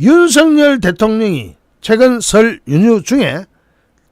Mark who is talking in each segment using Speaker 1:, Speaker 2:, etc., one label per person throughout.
Speaker 1: 윤석열 대통령이 최근 설 연휴 중에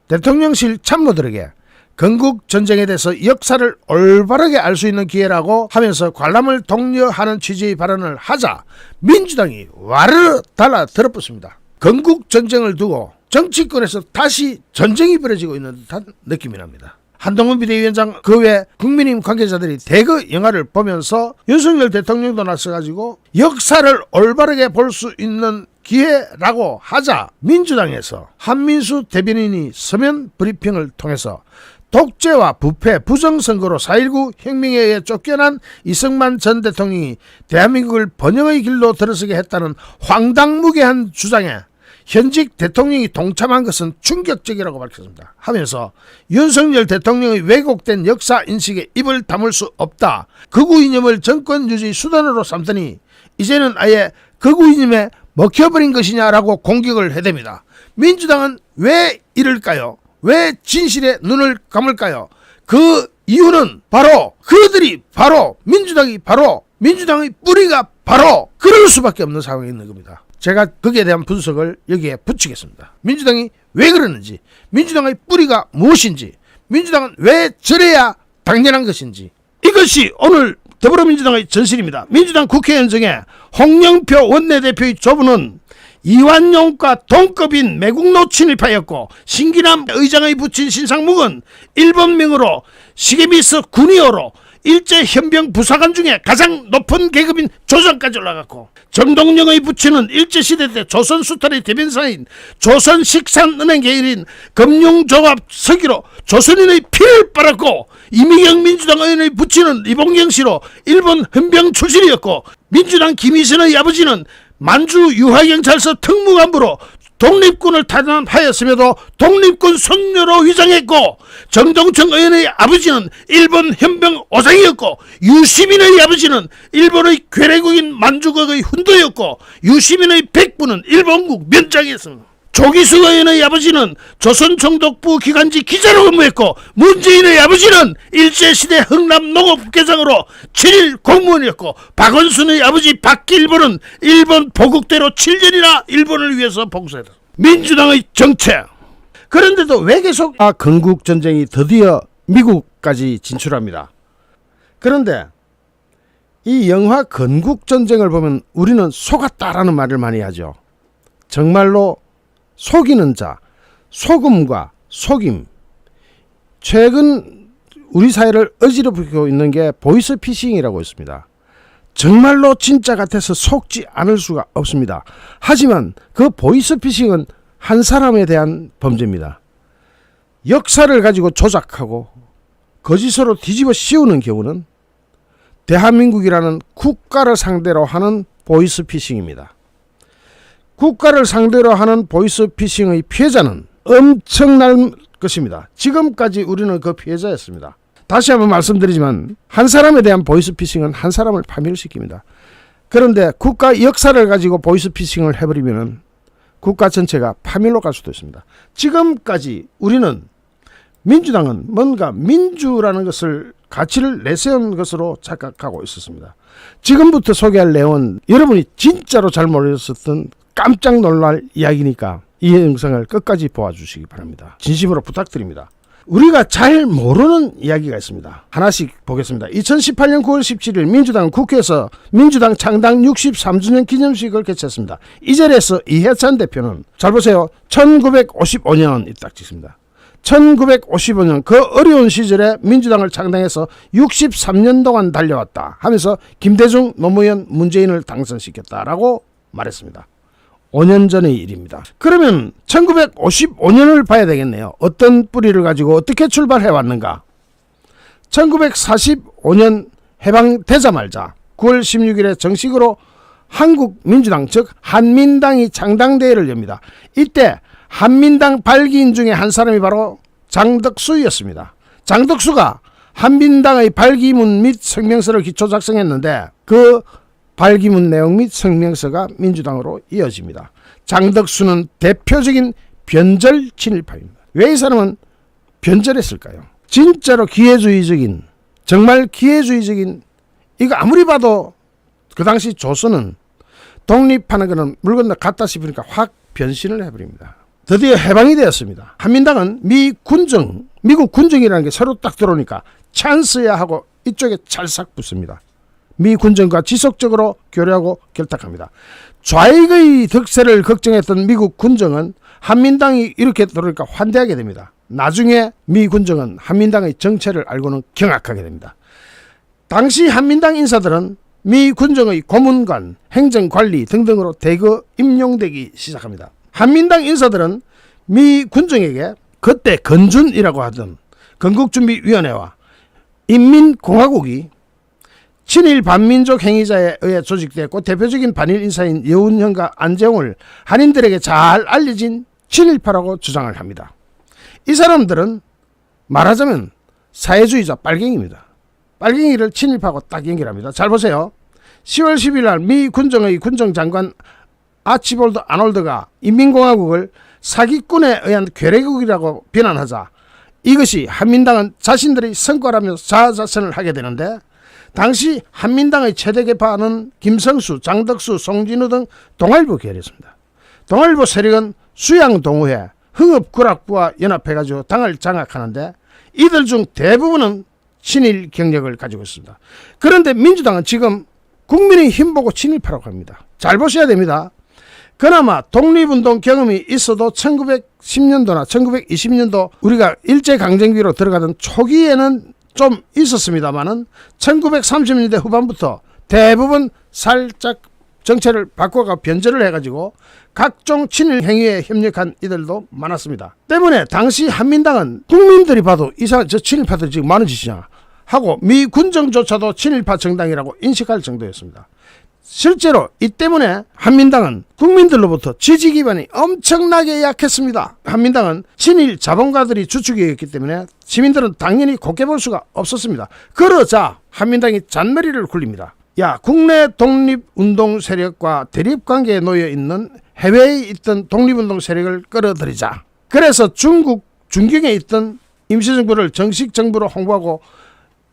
Speaker 1: 대통령실 참모들에게 건국 전쟁에 대해서 역사를 올바르게 알 수 있는 기회라고 하면서 관람을 독려하는 취지의 발언을 하자 민주당이 와르르 달라 들어붙습니다. 건국 전쟁을 두고 정치권에서 다시 전쟁이 벌어지고 있는 듯한 느낌이 납니다. 한동훈 비대위원장 그 외 국민의힘 관계자들이 대거 영화를 보면서 윤석열 대통령도 나서가지고 역사를 올바르게 볼 수 있는 기회라고 하자 민주당에서 한민수 대변인이 서면 브리핑을 통해서 독재와 부패, 부정선거로 4.19 혁명에 의해 쫓겨난 이승만 전 대통령이 대한민국을 번영의 길로 들어서게 했다는 황당무계한 주장에 현직 대통령이 동참한 것은 충격적이라고 밝혔습니다. 하면서 윤석열 대통령의 왜곡된 역사 인식에 입을 다물 수 없다. 극우 이념을 정권 유지 수단으로 삼더니 이제는 아예 극우 이념에 먹혀버린 것이냐라고 공격을 해댑니다. 민주당은 왜 이럴까요? 왜 진실에 눈을 감을까요? 그 이유는 바로 그들이 바로 민주당이 바로 민주당의 뿌리가 바로 그럴 수밖에 없는 상황이 있는 겁니다. 제가 거기에 대한 분석을 여기에 붙이겠습니다. 민주당이 왜 그러는지, 민주당의 뿌리가 무엇인지, 민주당은 왜 저래야 당연한 것인지 이것이 오늘 더불어민주당의 전실입니다. 민주당 국회의원 중에 홍영표 원내대표의 조부는 이완용과 동급인 매국노 침입하였고 신기남 의장의 부친 신상묵은 일본명으로 시계미스 군의호로 일제 현병 부사관 중에 가장 높은 계급인 조장까지 올라갔고 정동영의 부친은 일제시대 때 조선 수탈의 대변사인 조선식산은행 계열인 금융조합 서기로 조선인의 피를 빨았고 이미경 민주당 의원의 부친은 이봉경 씨로 일본 헌병 출신이었고 민주당 김희선의 아버지는 만주 유화경찰서 특무간부로 독립군을 탄압하였음에도 독립군 손녀로 위장했고 정동청 의원의 아버지는 일본 현병 오상이었고 유시민의 아버지는 일본의 괴뢰국인 만주국의 훈도였고 유시민의 백부는 일본국 면장이었습니다. 조기수 의원의 아버지는 조선총독부 기관지 기자로 근무했고 문재인의 아버지는 일제시대 흥남 농업계장으로 7일 공무원이었고 박원순의 아버지 박길보는 일본 보국대로 7년이나 일본을 위해서 봉사했다. 민주당의 정책. 그런데도 왜 계속 아 건국 전쟁이 드디어 미국까지 진출합니다. 그런데 이 영화 건국 전쟁을 보면 우리는 속았다라는 말을 많이 하죠. 정말로 속이는 자, 속음과 속임. 최근 우리 사회를 어지럽히고 있는 게 보이스 피싱이라고 있습니다. 정말로 진짜 같아서 속지 않을 수가 없습니다. 하지만 그 보이스 피싱은 한 사람에 대한 범죄입니다. 역사를 가지고 조작하고 거짓으로 뒤집어 씌우는 경우는 대한민국이라는 국가를 상대로 하는 보이스 피싱입니다. 국가를 상대로 하는 보이스 피싱의 피해자는 엄청날 것입니다. 지금까지 우리는 그 피해자였습니다. 다시 한번 말씀드리지만 한 사람에 대한 보이스 피싱은 한 사람을 파멸시킵니다. 그런데 국가 역사를 가지고 보이스 피싱을 해버리면 국가 전체가 파멸로 갈 수도 있습니다. 지금까지 우리는 민주당은 뭔가 민주라는 것을 가치를 내세운 것으로 착각하고 있었습니다. 지금부터 소개할 내용은 여러분이 진짜로 잘 모르셨던 깜짝 놀랄 이야기니까 이 영상을 끝까지 보아주시기 바랍니다. 진심으로 부탁드립니다. 우리가 잘 모르는 이야기가 있습니다. 하나씩 보겠습니다. 2018년 9월 17일 민주당 국회에서 민주당 창당 63주년 기념식을 개최했습니다. 이 자리에서 이해찬 대표는 잘 보세요. 1955년 딱 찍습니다. 1955년 그 어려운 시절에 민주당을 창당해서 63년 동안 달려왔다 하면서 김대중, 노무현, 문재인을 당선시켰다라고 말했습니다. 5년 전의 일입니다. 그러면 1955년을 봐야 되겠네요. 어떤 뿌리를 가지고 어떻게 출발해 왔는가? 1945년 해방되자마자 9월 16일에 정식으로 한국민주당 즉 한민당이 창당대회를 엽니다. 이때 한민당 발기인 중에 한 사람이 바로 장덕수였습니다. 장덕수가 한민당의 발기문 및 성명서를 기초 작성했는데 그 발기문 내용 및 성명서가 민주당으로 이어집니다. 장덕수는 대표적인 변절 친일파입니다. 왜 이 사람은 변절했을까요? 진짜로 기회주의적인 정말 기회주의적인 이거 아무리 봐도 그 당시 조선은 독립하는 것은 물 건너 갔다 싶으니까 확 변신을 해버립니다. 드디어 해방이 되었습니다. 한민당은 미 군정, 미국 군정이라는 게 새로 딱 들어오니까 찬스야 하고 이쪽에 찰싹 붙습니다. 미 군정과 지속적으로 교류하고 결탁합니다. 좌익의 득세를 걱정했던 미국 군정은 한민당이 이렇게 들어오니까 환대하게 됩니다. 나중에 미 군정은 한민당의 정체를 알고는 경악하게 됩니다. 당시 한민당 인사들은 미 군정의 고문관, 행정관리 등등으로 대거 임용되기 시작합니다. 한민당 인사들은 미 군정에게 그때 건준이라고 하던 건국준비위원회와 인민공화국이 친일 반민족 행위자에 의해 조직됐고 대표적인 반일 인사인 여운형과 안재홍을 한인들에게 잘 알려진 친일파라고 주장을 합니다. 이 사람들은 말하자면 사회주의자 빨갱이입니다. 빨갱이를 친일파하고 딱 연결합니다. 잘 보세요. 10월 10일 날 미 군정의 군정장관 아치볼드 아놀드가 인민공화국을 사기꾼에 의한 괴뢰국이라고 비난하자 이것이 한민당은 자신들의 성과라며 자아자선을 하게 되는데 당시 한민당의 최대 개파는 김성수, 장덕수, 송진우 등 동아일보 계열이었습니다. 동아일보 세력은 수양동호회, 흥업구락부와 연합해가지고 당을 장악하는데 이들 중 대부분은 친일 경력을 가지고 있습니다. 그런데 민주당은 지금 국민의 힘 보고 친일파라고 합니다. 잘 보셔야 됩니다. 그나마 독립운동 경험이 있어도 1910년도나 1920년도 우리가 일제강점기로 들어가던 초기에는 좀 있었습니다만은 1930년대 후반부터 대부분 살짝 정체를 바꿔가 변절을 해가지고 각종 친일 행위에 협력한 이들도 많았습니다. 때문에 당시 한민당은 국민들이 봐도 이상 저 친일파들이 지금 많은 짓이냐 하고 미 군정조차도 친일파 정당이라고 인식할 정도였습니다. 실제로 이 때문에 한민당은 국민들로부터 지지 기반이 엄청나게 약했습니다. 한민당은 친일 자본가들이 주축이었기 때문에 시민들은 당연히 곱게 볼 수가 없었습니다. 그러자 한민당이 잔머리를 굴립니다. 야, 국내 독립운동 세력과 대립관계에 놓여 있는 해외에 있던 독립운동 세력을 끌어들이자. 그래서 중국 중경에 있던 임시정부를 정식 정부로 홍보하고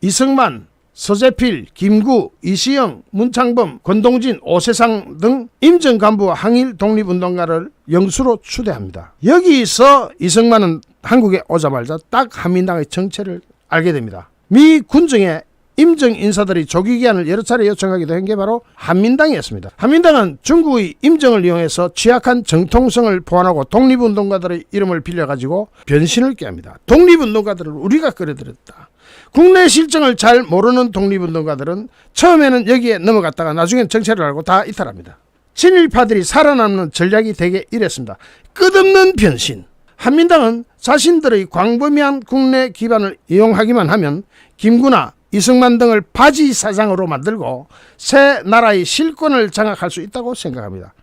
Speaker 1: 이승만, 서재필, 김구, 이시영, 문창범, 권동진, 오세상 등 임정 간부와 항일 독립운동가를 영수로 추대합니다. 여기서 이승만은 한국에 오자마자 딱 한민당의 정체를 알게 됩니다. 미 군정의 임정 인사들이 조기 기한을 여러 차례 요청하기도 한 게 바로 한민당이었습니다. 한민당은 중국의 임정을 이용해서 취약한 정통성을 보완하고 독립운동가들의 이름을 빌려가지고 변신을 꾀합니다. 독립운동가들을 우리가 끌어들였다. 국내 실정을 잘 모르는 독립운동가들은 처음에는 여기에 넘어갔다가 나중엔 정체를 알고 다 이탈합니다. 친일파들이 살아남는 전략이 되게 이랬습니다. 끝없는 변신. 한민당은 자신들의 광범위한 국내 기반을 이용하기만 하면 김구나 이승만 등을 바지 사장으로 만들고 새 나라의 실권을 장악할 수 있다고 생각합니다.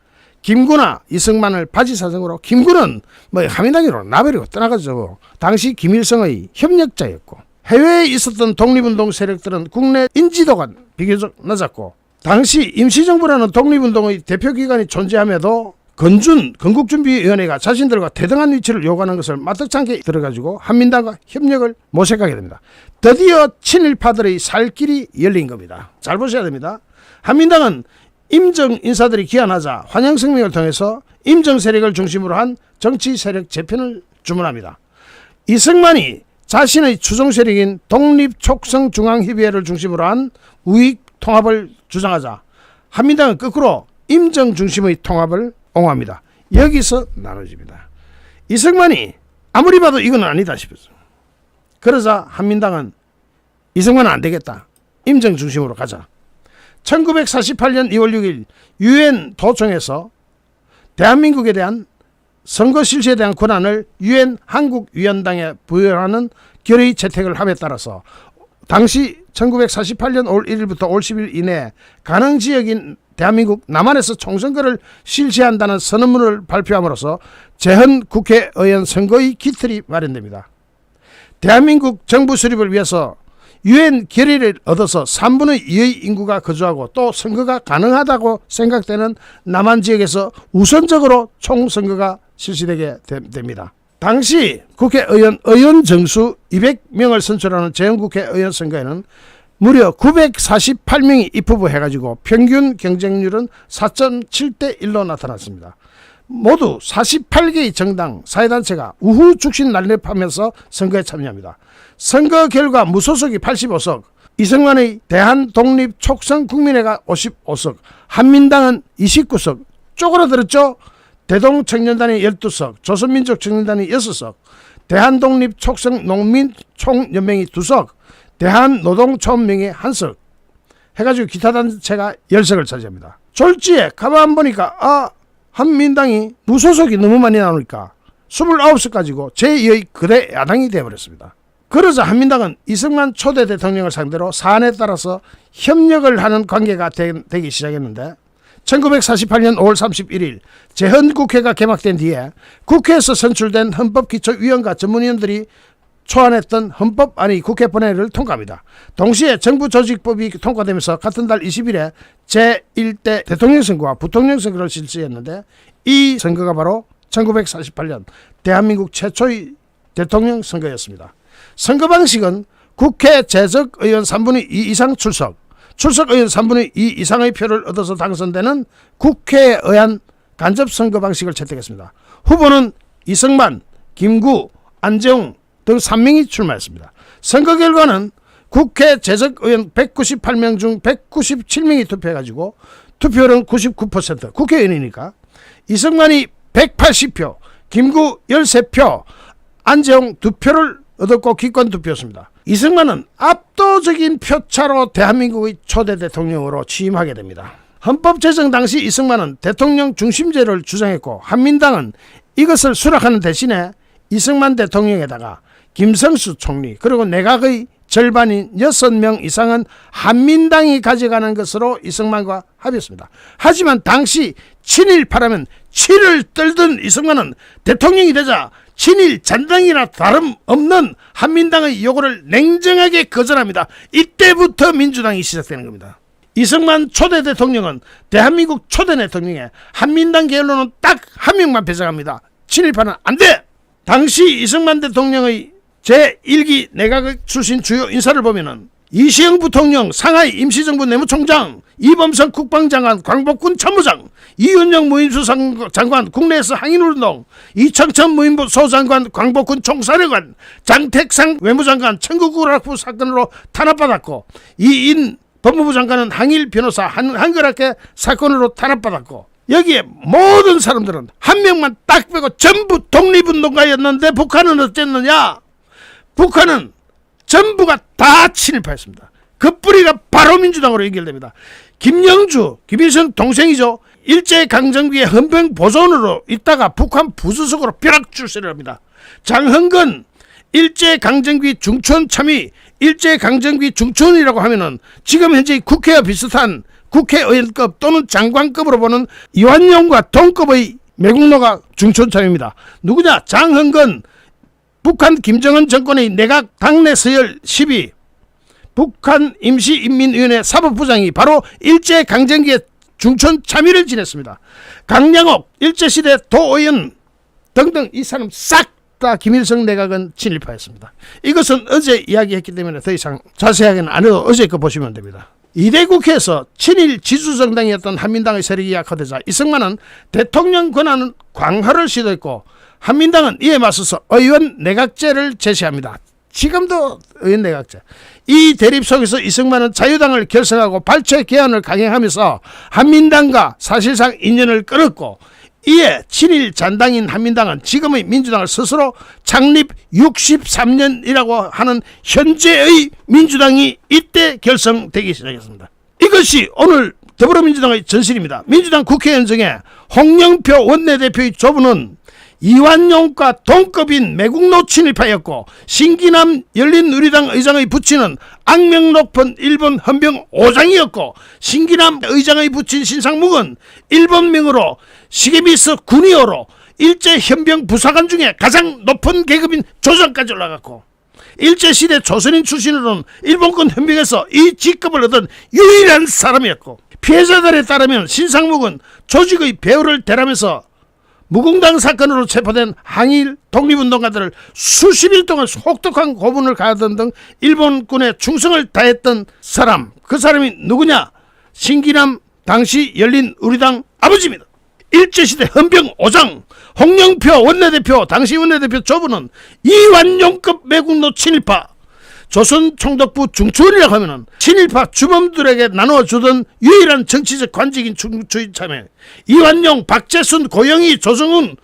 Speaker 1: 김구나 이승만을 바지 사장으로 김구는 뭐 한민당으로 나버리고 떠나가지고 당시 김일성의 협력자였고 해외에 있었던 독립운동 세력들은 국내 인지도가 비교적 낮았고 당시 임시정부라는 독립운동의 대표기관이 존재함에도 건준 건국준비위원회가 자신들과 대등한 위치를 요구하는 것을 마뜩찮게 들어가지고 한민당과 협력을 모색하게 됩니다. 드디어 친일파들의 살 길이 열린 겁니다. 잘 보셔야 됩니다. 한민당은 임정 인사들이 기한하자 환영성명을 통해서 임정 세력을 중심으로 한 정치 세력 재편을 주문합니다. 이승만이 자신의 추종 세력인 독립촉성중앙협의회를 중심으로 한 우익 통합을 주장하자 한민당은 거꾸로 임정 중심의 통합을 옹호합니다. 여기서 나눠집니다. 이승만이 아무리 봐도 이건 아니다 싶었어. 그러자 한민당은 이승만은 안 되겠다. 임정 중심으로 가자. 1948년 2월 6일 유엔 도청에서 대한민국에 대한 선거 실시에 대한 권한을 유엔 한국위원장에 부여하는 결의 채택을 함에 따라서 당시 1948년 올 1일부터 올 10일 이내 가능 지역인 대한민국 남한에서 총선거를 실시한다는 선언문을 발표함으로써 재헌 국회의원 선거의 기틀이 마련됩니다. 대한민국 정부 수립을 위해서 유엔 결의를 얻어서 3분의 2의 인구가 거주하고 또 선거가 가능하다고 생각되는 남한 지역에서 우선적으로 총선거가 실시되게 됩니다. 당시 국회의원 의원 정수 200명을 선출하는 재헌국회의원 선거에는 무려 948명이 입후보 해가지고 평균 경쟁률은 4.7대 1로 나타났습니다. 모두 48개의 정당, 사회단체가 우후 죽신 난립하면서 선거에 참여합니다. 선거 결과 무소속이 85석, 이승만의 대한독립 촉성국민회가 55석, 한민당은 29석, 쪼그라들었죠? 대동 청년단이 12석, 조선민족 청년단이 6석, 대한독립 촉성 농민 총연맹이 2석, 대한노동총명이 1석, 해가지고 기타 단체가 10석을 차지합니다. 졸지에 가만 보니까 아 한민당이 무소속이 너무 많이 나오니까 29석 가지고 제2의 거대 야당이 되어버렸습니다. 그러자 한민당은 이승만 초대 대통령을 상대로 사안에 따라서 협력을 하는 관계가 되, 기 시작했는데 1948년 5월 31일 재헌국회가 개막된 뒤에 국회에서 선출된 헌법기초위원과 전문위원들이 초안했던 헌법안이 국회 본회의를 통과합니다. 동시에 정부 조직법이 통과되면서 같은 달 20일에 제1대 대통령 선거와 부통령 선거를 실시했는데 이 선거가 바로 1948년 대한민국 최초의 대통령 선거였습니다. 선거 방식은 국회 재적 의원 3분의 2 이상 출석, 출석 의원 3분의 2 이상의 표를 얻어서 당선되는 국회에 의한 간접 선거 방식을 채택했습니다. 후보는 이승만, 김구, 안재웅 등 3명이 출마했습니다. 선거 결과는 국회 재적 의원 198명 중 197명이 투표해가지고 투표율은 99% 국회의원이니까 이승만이 180표, 김구 13표, 안재홍 2표를 얻었고 기권 투표였습니다. 이승만은 압도적인 표차로 대한민국의 초대 대통령으로 취임하게 됩니다. 헌법 제정 당시 이승만은 대통령 중심제를 주장했고 한민당은 이것을 수락하는 대신에 이승만 대통령에다가 김성수 총리 그리고 내각의 절반인 6명 이상은 한민당이 가져가는 것으로 이승만과 합의했습니다. 하지만 당시 친일파라면 치를 떨던 이승만은 대통령이 되자 친일 잔당이나 다름없는 한민당의 요구를 냉정하게 거절합니다. 이때부터 민주당이 시작되는 겁니다. 이승만 초대 대통령은 대한민국 초대 대통령에 한민당 계열로는 딱 한 명만 배정합니다. 친일파는 안 돼! 당시 이승만 대통령의 제1기 내각 출신 주요 인사를 보면은 이시영 부통령, 상하이 임시정부 내무총장, 이범석 국방장관, 광복군 참모장, 이윤영 무인수 장관, 국내에서 항인운동, 이청천 무인부 소장관, 광복군 총사령관, 장택상 외무장관, 청구구락부 사건으로 탄압받았고, 이인 법무부 장관은 항일 변호사 한, 한글학회 사건으로 탄압받았고, 여기에 모든 사람들은 한 명만 딱 빼고 전부 독립운동가였는데 북한은 어쨌느냐? 북한은 전부가 다 친일파였습니다. 그 뿌리가 바로 민주당으로 연결됩니다. 김영주, 김일성 동생이죠. 일제강점기의 헌병 보존으로 있다가 북한 부수석으로 벼락 출세를 합니다. 장흥근 일제강점기 중촌 참의 일제강점기 중촌이라고 하면은 지금 현재 국회와 비슷한 국회의원급 또는 장관급으로 보는 이완용과 동급의 매국노가 중촌 참입니다. 누구냐? 장흥근 북한 김정은 정권의 내각 당내 서열 10위 북한 임시인민위원회 사법부장이 바로 일제강점기에 중촌 참의를 지냈습니다. 강양옥 일제시대 도의원 등등 이 사람 싹 다 김일성 내각은 친일파였습니다. 이것은 어제 이야기했기 때문에 더 이상 자세하게는 안 해도 어제 거 보시면 됩니다. 이대 국회에서 친일 지주정당이었던 한민당의 세력이 약화되자 이승만은 대통령 권한 광화를 시도했고 한민당은 이에 맞서서 의원 내각제를 제시합니다. 지금도 의원 내각제. 이 대립 속에서 이승만은 자유당을 결성하고 발췌 개헌을 강행하면서 한민당과 사실상 인연을 끊었고 이에 친일 잔당인 한민당은 지금의 민주당을 스스로 창립 63년이라고 하는 현재의 민주당이 이때 결성되기 시작했습니다. 이것이 오늘 더불어민주당의 전실입니다. 민주당 국회의원 중에 홍영표 원내대표의 조부는 이완용과 동급인 매국노 친일파였고 신기남 열린우리당 의장의 부친은 악명 높은 일본 헌병 오장이었고 신기남 의장의 부친 신상묵은 일본명으로 시게미스 군의어로 일제 현병 부사관 중에 가장 높은 계급인 조장까지 올라갔고 일제시대 조선인 출신으로는 일본군 현병에서 이 직급을 얻은 유일한 사람이었고 피해자들에 따르면 신상묵은 조직의 배후를 대라면서 무공당 사건으로 체포된 항일 독립운동가들을 수십 일 동안 혹독한 고문을 가하던 등 일본군에 충성을 다했던 사람 그 사람이 누구냐? 신기남 당시 열린 우리당 아버지입니다. 일제시대 헌병 오장 홍영표 원내대표 당시 원내대표 조부는 이완용급 매국노 친일파 조선 총독부 중추원이라고 하면은 친일파 주범들에게 나누어주던 유일한 정치적 관직인 중추인 참여 이완용, 박재순, 고영희, 조성훈,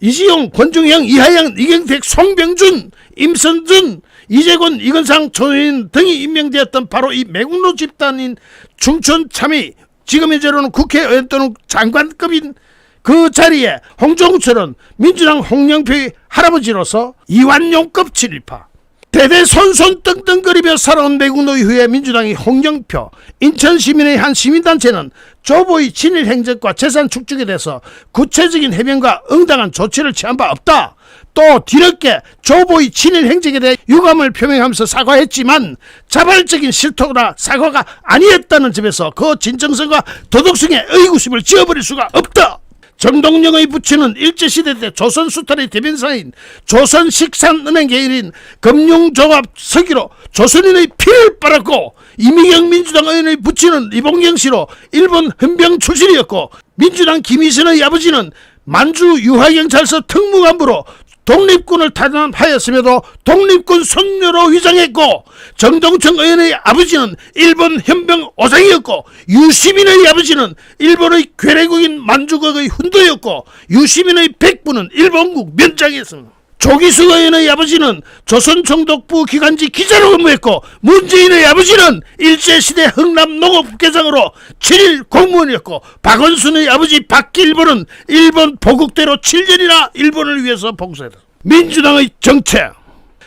Speaker 1: 이지용, 권중형, 이하영, 이경택, 송병준, 임선준, 이재권, 이건상, 조인 등이 임명되었던 바로 이 매국노 집단인 중천 참의 지금 현재로는 국회의원 또는 장관급인 그 자리에 홍종철은 민주당 홍영표의 할아버지로서 이완용급 친일파 대대 손손 떵떵거리며 살아온 매국노 이후에 민주당이 홍영표, 인천 시민의 한 시민단체는 조보의 친일 행적과 재산 축적에 대해서 구체적인 해명과 응당한 조치를 취한 바 없다. 또 뒤늦게 조보의 친일 행적에 대해 유감을 표명하면서 사과했지만 자발적인 실토나 사과가 아니었다는 점에서 그 진정성과 도덕성의 의구심을 지어버릴 수가 없다. 정동영의 부친은 일제시대 때 조선수탈의 대변사인 조선식산은행 개인인 금융조합 서기로 조선인의 피를 빨았고 이미경 민주당 의원의 부친은 이봉경 씨로 일본 헌병 출신이었고 민주당 김희선의 아버지는 만주 유화경찰서 특무간부로 독립군을 탄압하였음에도 독립군 손녀로 위장했고 정동청 의원의 아버지는 일본 현병 오장이었고 유시민의 아버지는 일본의 괴뢰국인 만주국의 훈도였고 유시민의 백부는 일본국 면장이었습니다. 조기수 의원의 아버지는 조선총독부 기관지 기자로 근무했고 문재인의 아버지는 일제시대 흥남 농업계장으로 7일 공무원이었고 박원순의 아버지 박길보는 일본 보국대로 7년이나 일본을 위해서 봉사했다. 민주당의 정책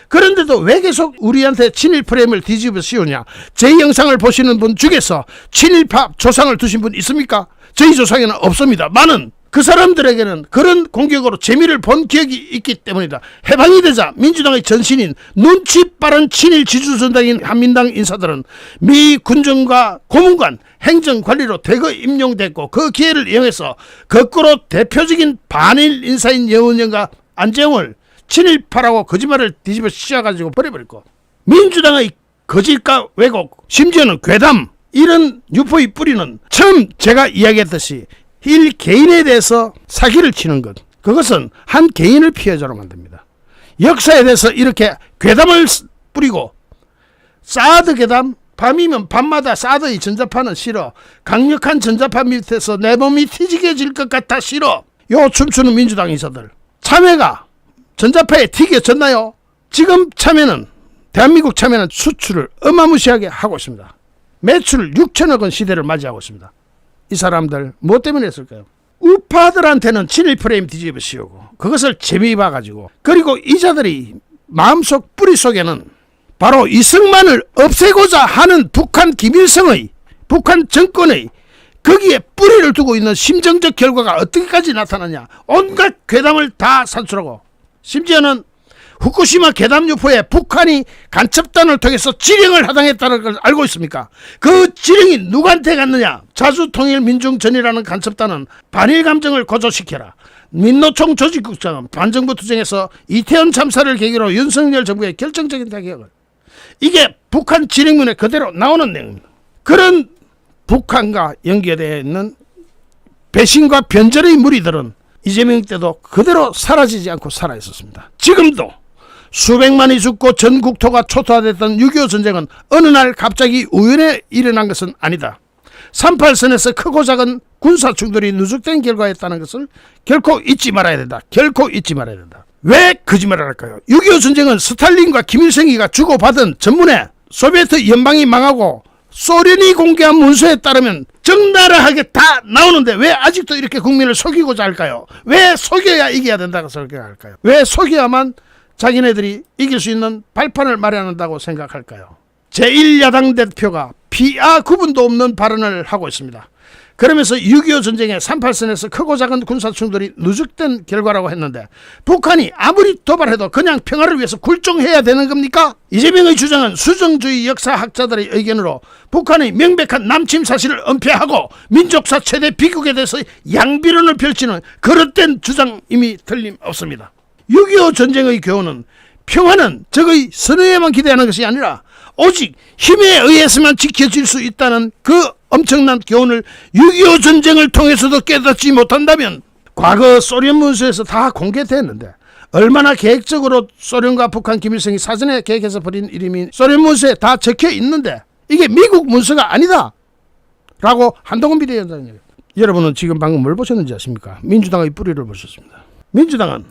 Speaker 1: 그런데도 왜 계속 우리한테 친일 프레임을 뒤집어 씌우냐? 제 영상을 보시는 분 중에서 친일파 조상을 두신 분 있습니까? 저희 조상에는 없습니다. 많은 그 사람들에게는 그런 공격으로 재미를 본 기억이 있기 때문이다. 해방이 되자 민주당의 전신인 눈치 빠른 친일 지주선당인 한민당 인사들은 미 군정과 고문관 행정관리로 대거 임용됐고 그 기회를 이용해서 거꾸로 대표적인 반일 인사인 여운영과 안재홍을 친일파라고 거짓말을 뒤집어 씌워가지고 버려버렸고 민주당의 거짓과 왜곡 심지어는 괴담 이런 유포의 뿌리는 처음 제가 이야기했듯이 일 개인에 대해서 사기를 치는 것 그것은 한 개인을 피해자로 만듭니다. 역사에 대해서 이렇게 괴담을 쓰- 뿌리고 사드 괴담 밤이면 밤마다 사드의 전자파는 싫어 강력한 전자파 밑에서 내 몸이 튀지게질 것 같아 싫어 요 춤추는 민주당 인사들 참외가 전자파에 튀겨졌나요? 지금 참외는 대한민국 참외는 수출을 어마무시하게 하고 있습니다. 매출 6천억 원 시대를 맞이하고 있습니다. 이 사람들 뭐 때문에 했을까요? 우파들한테는 친일 프레임 뒤집어 씌우고 그것을 재미 봐가지고. 그리고 이자들이 마음속 뿌리 속에는 바로 이승만을 없애고자 하는 북한 김일성의 북한 정권의 거기에 뿌리를 두고 있는 심정적 결과가 어떻게까지 나타나냐. 온갖 괴담을 다 산출하고. 심지어는 후쿠시마 괴담 유포에 북한이 간첩단을 통해서 지령을 하당했다는 걸 알고 있습니까? 그 지령이 누구한테 갔느냐? 자주통일민중전이라는 간첩단은 반일 감정을 고조시켜라. 민노총 조직국장은 반정부 투쟁에서 이태원 참사를 계기로 윤석열 정부의 결정적인 타격을 이게 북한 지령문에 그대로 나오는 내용입니다. 그런 북한과 연계되어 있는 배신과 변절의 무리들은 이재명 때도 그대로 사라지지 않고 살아 있었습니다. 지금도 수백만이 죽고 전 국토가 초토화됐던 6.25 전쟁은 어느 날 갑자기 우연에 일어난 것은 아니다. 38선에서 크고 작은 군사 충돌이 누적된 결과였다는 것을 결코 잊지 말아야 된다. 결코 잊지 말아야 된다. 왜 거짓말을 할까요? 6.25 전쟁은 스탈린과 김일성이가 주고받은 전문에 소비에트 연방이 망하고 소련이 공개한 문서에 따르면 적나라하게 다 나오는데 왜 아직도 이렇게 국민을 속이고자 할까요? 왜 속여야 이겨야 된다고 생각할까요? 왜 속여야만 자기네들이 이길 수 있는 발판을 마련한다고 생각할까요? 제1야당 대표가 피아 구분도 없는 발언을 하고 있습니다. 그러면서 6.25 전쟁의 38선에서 크고 작은 군사 충돌이 누적된 결과라고 했는데 북한이 아무리 도발해도 그냥 평화를 위해서 굴종해야 되는 겁니까? 이재명의 주장은 수정주의 역사학자들의 의견으로 북한의 명백한 남침 사실을 은폐하고 민족사 최대 비극에 대해서 양비론을 펼치는 그릇된 주장임이 틀림없습니다. 6.25 전쟁의 교훈은 평화는 적의 선의에만 기대하는 것이 아니라 오직 힘에 의해서만 지켜질 수 있다는 그 엄청난 교훈을 6.25 전쟁을 통해서도 깨닫지 못한다면 과거 소련 문서에서 다 공개됐는데 얼마나 계획적으로 소련과 북한 김일성이 사전에 계획해서 벌인 이름이 소련 문서에 다 적혀 있는데 이게 미국 문서가 아니다 라고 한동훈 비대위원장이 여러분은 지금 방금 뭘 보셨는지 아십니까? 민주당의 뿌리를 보셨습니다. 민주당은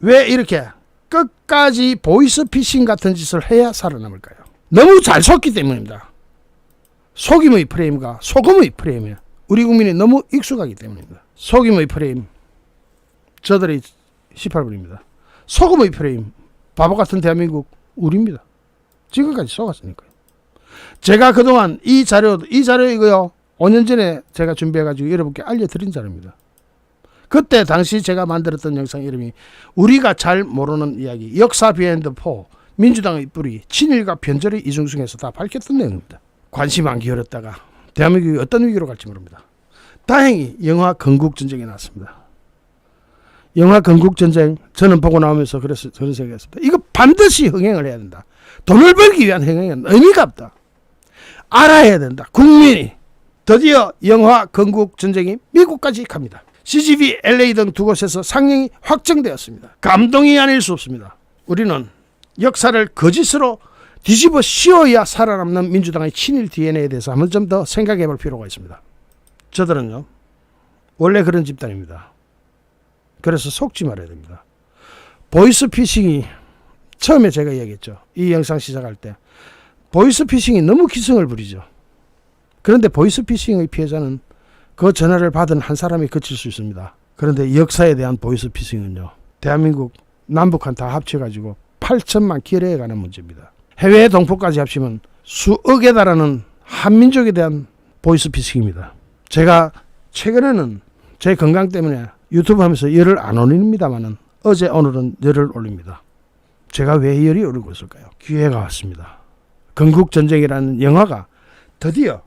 Speaker 1: 왜 이렇게 끝까지 보이스피싱 같은 짓을 해야 살아남을까요? 너무 잘 속기 때문입니다. 속임의 프레임과 소금의 프레임에 우리 국민이 너무 익숙하기 때문입니다. 속임의 프레임 저들이 18분입니다. 소금의 프레임 바보 같은 대한민국 우리입니다. 지금까지 속았으니까요. 제가 그동안 이 자료 이 자료 이거요 5년 전에 제가 준비해가지고 여러분께 알려드린 자료입니다. 그때 당시 제가 만들었던 영상 이름이 우리가 잘 모르는 이야기 역사 비하인드 4 민주당의 뿌리 친일과 변절의 이중승에서 다 밝혔던 내용입니다. 관심 안 기울였다가 대한민국이 어떤 위기로 갈지 모릅니다. 다행히 영화 건국전쟁이 나왔습니다. 영화 건국전쟁 저는 보고 나오면서 그래서 그런 생각했습니다. 이거 반드시 흥행을 해야 된다. 돈을 벌기 위한 흥행은 의미가 없다. 알아야 된다. 국민이 드디어 영화 건국전쟁이 미국까지 갑니다. CGV, LA 등 두 곳에서 상영이 확정되었습니다. 감동이 아닐 수 없습니다. 우리는 역사를 거짓으로 뒤집어 씌워야 살아남는 민주당의 친일 DNA에 대해서 한번 좀더 생각해 볼 필요가 있습니다. 저들은요, 원래 그런 집단입니다. 그래서 속지 말아야 됩니다. 보이스피싱이 처음에 제가 이야기했죠. 이 영상 시작할 때 보이스피싱이 너무 기승을 부리죠. 그런데 보이스피싱의 피해자는 그 전화를 받은 한 사람이 그칠 수 있습니다. 그런데 역사에 대한 보이스피싱은요. 대한민국 남북한 다 합쳐가지고 8천만 기뢰에 가는 문제입니다. 해외 동포까지 합치면 수억에 달하는 한민족에 대한 보이스피싱입니다. 제가 최근에는 제 건강 때문에 유튜브 하면서 열을 안 올립니다만은 어제 오늘은 열을 올립니다. 제가 왜 열이 오르고 있을까요? 기회가 왔습니다. 건국전쟁이라는 영화가 드디어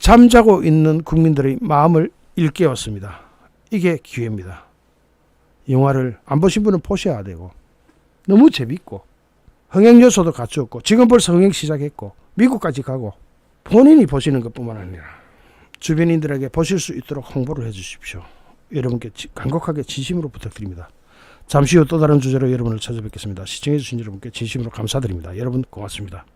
Speaker 1: 잠자고 있는 국민들의 마음을 일깨웠습니다. 이게 기회입니다. 영화를 안 보신 분은 보셔야 되고 너무 재밌고 흥행 요소도 갖추었고 지금 벌써 흥행 시작했고 미국까지 가고 본인이 보시는 것뿐만 아니라 주변인들에게 보실 수 있도록 홍보를 해 주십시오. 여러분께 지- 간곡하게 진심으로 부탁드립니다. 잠시 후 또 다른 주제로 여러분을 찾아뵙겠습니다. 시청해 주신 여러분께 진심으로 감사드립니다. 여러분 고맙습니다.